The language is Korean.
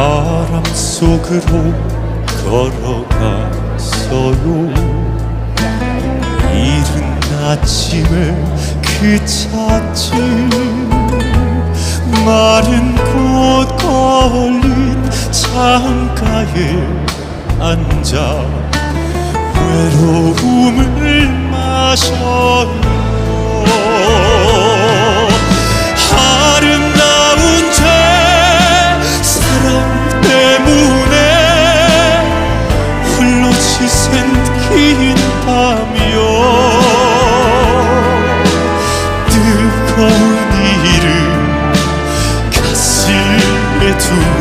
바람 속으로 걸어갔어요. 이른 아침에 그 찻집 마른 꽃 걸린 창가에 앉아 외로움을 마셔요 때문에 홀로 지샌 긴 밤이여 뜨거운 이를 가슴에 두는